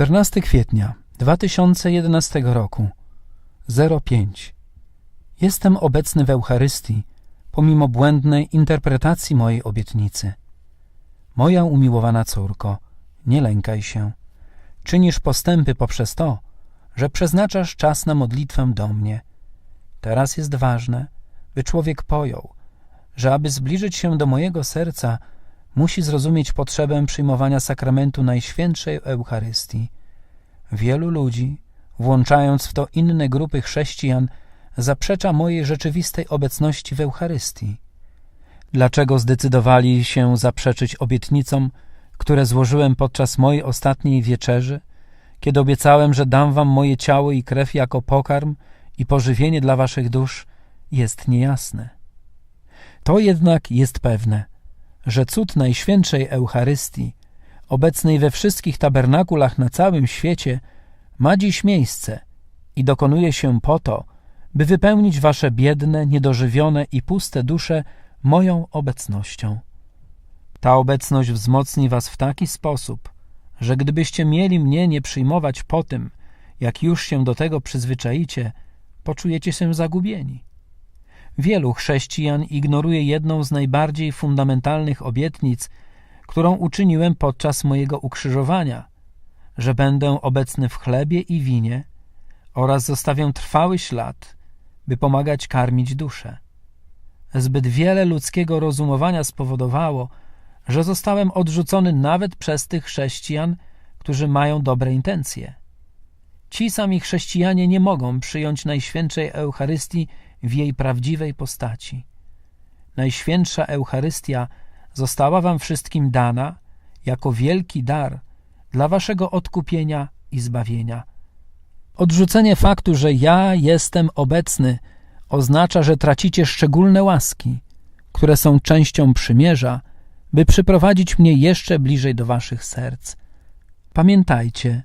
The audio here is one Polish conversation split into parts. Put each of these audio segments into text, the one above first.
14 kwietnia 2011 roku 05 Jestem obecny w Eucharystii, pomimo błędnej interpretacji mojej obietnicy. Moja umiłowana córko, nie lękaj się. Czynisz postępy poprzez to, że przeznaczasz czas na modlitwę do mnie. Teraz jest ważne, by człowiek pojął, że aby zbliżyć się do mojego serca, musi zrozumieć potrzebę przyjmowania sakramentu Najświętszej Eucharystii. Wielu ludzi, włączając w to inne grupy chrześcijan, zaprzecza mojej rzeczywistej obecności w Eucharystii. Dlaczego zdecydowali się zaprzeczyć obietnicom, które złożyłem podczas mojej ostatniej wieczerzy, kiedy obiecałem, że dam wam moje ciało i krew jako pokarm i pożywienie dla waszych dusz, jest niejasne. To jednak jest pewne, że cud Najświętszej Eucharystii, obecnej we wszystkich tabernakulach na całym świecie, ma dziś miejsce i dokonuje się po to, by wypełnić wasze biedne, niedożywione i puste dusze moją obecnością. Ta obecność wzmocni was w taki sposób, że gdybyście mieli mnie nie przyjmować po tym, jak już się do tego przyzwyczaicie, poczujecie się zagubieni. Wielu chrześcijan ignoruje jedną z najbardziej fundamentalnych obietnic, którą uczyniłem podczas mojego ukrzyżowania, że będę obecny w chlebie i winie oraz zostawię trwały ślad, by pomagać karmić duszę. Zbyt wiele ludzkiego rozumowania spowodowało, że zostałem odrzucony nawet przez tych chrześcijan, którzy mają dobre intencje. Ci sami chrześcijanie nie mogą przyjąć Najświętszej Eucharystii w jej prawdziwej postaci. Najświętsza Eucharystia została wam wszystkim dana jako wielki dar dla waszego odkupienia i zbawienia. Odrzucenie faktu, że ja jestem obecny, oznacza, że tracicie szczególne łaski, które są częścią przymierza, by przyprowadzić mnie jeszcze bliżej do waszych serc. Pamiętajcie,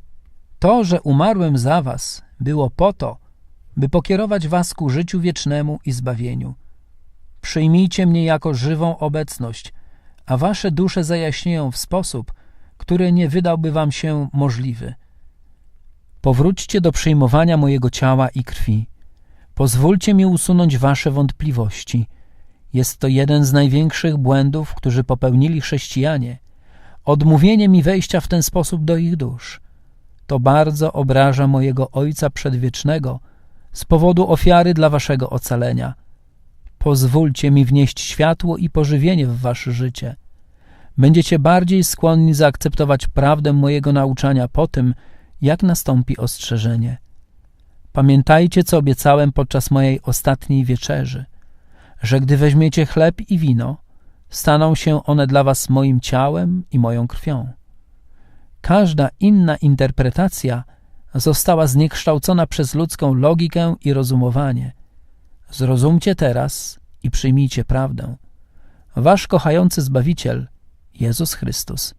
to, że umarłem za was, było po to, by pokierować was ku życiu wiecznemu i zbawieniu. Przyjmijcie mnie jako żywą obecność, a wasze dusze zajaśnieją w sposób, który nie wydałby wam się możliwy. Powróćcie do przyjmowania mojego ciała i krwi. Pozwólcie mi usunąć wasze wątpliwości. Jest to jeden z największych błędów, którzy popełnili chrześcijanie. Odmówienie mi wejścia w ten sposób do ich dusz. To bardzo obraża mojego Ojca Przedwiecznego z powodu ofiary dla waszego ocalenia. Pozwólcie mi wnieść światło i pożywienie w wasze życie. Będziecie bardziej skłonni zaakceptować prawdę mojego nauczania po tym, jak nastąpi ostrzeżenie. Pamiętajcie, co obiecałem podczas mojej ostatniej wieczerzy, że gdy weźmiecie chleb i wino, staną się one dla was moim ciałem i moją krwią. Każda inna interpretacja została zniekształcona przez ludzką logikę i rozumowanie. Zrozumcie teraz i przyjmijcie prawdę. Wasz kochający Zbawiciel, Jezus Chrystus.